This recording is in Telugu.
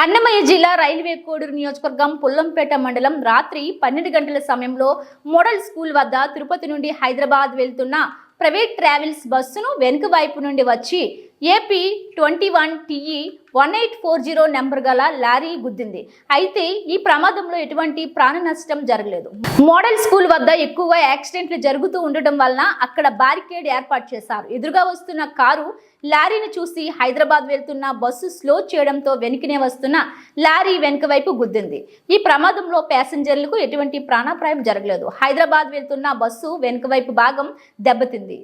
అన్నమయ్య జిల్లా రైల్వే కోడూరు నియోజకవర్గం పుల్లంపేట మండలం రాత్రి పన్నెండు గంటల సమయంలో మోడల్ స్కూల్ వద్ద తిరుపతి నుండి హైదరాబాద్ వెళ్తున్న ప్రైవేట్ ట్రావెల్స్ బస్సును వెనుక వైపు నుండి వచ్చి AP twenty one TE one eight four zero number గల లారీ గుద్దింది. అయితే ఈ ప్రమాదంలో ఎటువంటి ప్రాణ నష్టం జరగలేదు. మోడల్ స్కూల్ వద్ద ఎక్కువగా యాక్సిడెంట్లు జరుగుతూ ఉండటం వలన అక్కడ బారికేడ్ ఏర్పాటు చేశారు. ఎదురుగా వస్తున్న కారు లారీని చూసి హైదరాబాద్ వెళ్తున్న బస్సు స్లో చేయడంతో వెనుకనే వస్తున్న లారీ వెనుక వైపు గుద్దింది. ఈ ప్రమాదంలో ప్యాసింజర్లకు ఎటువంటి ప్రాణాపాయం జరగలేదు. హైదరాబాద్ వెళ్తున్న బస్సు వెనుక వైపు భాగం దెబ్బతింది.